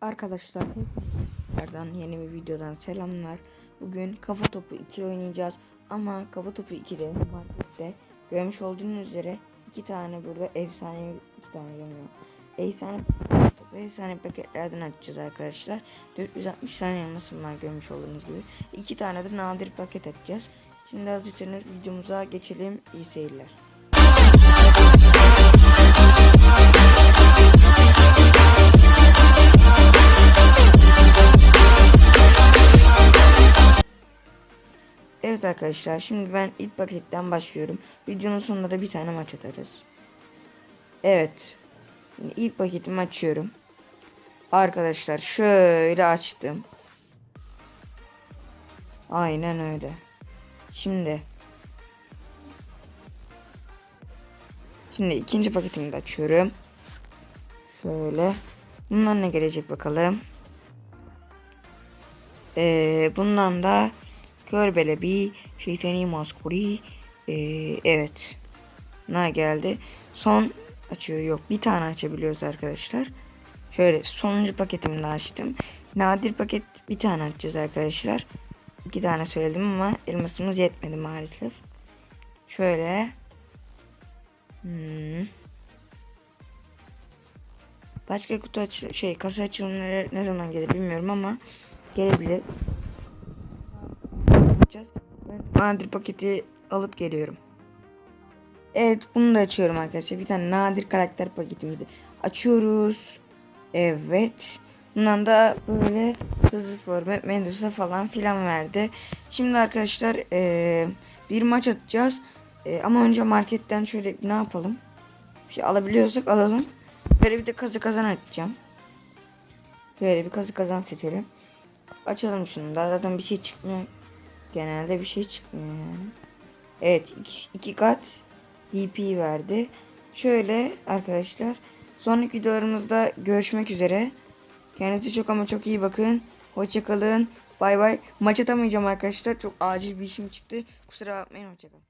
Arkadaşlar tekrardan yeni bir videodan selamlar. Bugün kafa topu 2 oynayacağız ama kafa topu 2'de markette görmüş olduğunuz üzere iki tane burada efsane iki tane görmüyor. Efsane topu efsane paketlerden açacağız arkadaşlar. 460 tane elmasım var görmüş olduğunuz gibi. iki tane de nadir paket açacağız. Şimdi hazırsanız videomuza geçelim. İyi seyirler. Evet arkadaşlar şimdi ben ilk paketten başlıyorum. Videonun sonunda da bir tane maç atarız. Evet. Şimdi ilk paketimi açıyorum. Arkadaşlar şöyle açtım. Aynen öyle. Şimdi. Şimdi ikinci paketimi de açıyorum. Şöyle. Bundan ne gelecek bakalım. Ee, bundan da Körbele bir şeytani maskuri. Ee, evet. Ne geldi? Son açıyor. Yok bir tane açabiliyoruz arkadaşlar. Şöyle sonuncu paketimi de açtım. Nadir paket bir tane açacağız arkadaşlar. İki tane söyledim ama elmasımız yetmedi maalesef. Şöyle. Hmm. Başka kutu aç şey kasa açılımları ne zaman gelir bilmiyorum ama gelebilir yapacağız. Nadir paketi alıp geliyorum. Evet bunu da açıyorum arkadaşlar. Bir tane nadir karakter paketimizi açıyoruz. Evet. Bundan da böyle hızlı format, Medusa falan filan verdi. Şimdi arkadaşlar ee, bir maç atacağız. E, ama önce marketten şöyle ne yapalım? Bir şey alabiliyorsak alalım. Böyle bir de kazı kazan açacağım. Böyle bir kazı kazan seçelim. Açalım şunu da zaten bir şey çıkmıyor. Genelde bir şey çıkmıyor yani. Evet iki, iki kat DP verdi. Şöyle arkadaşlar. Sonraki videolarımızda görüşmek üzere. Kendinize çok ama çok iyi bakın. Hoşçakalın. Bay bay. Maç atamayacağım arkadaşlar. Çok acil bir işim çıktı. Kusura bakmayın. Hoşçakalın.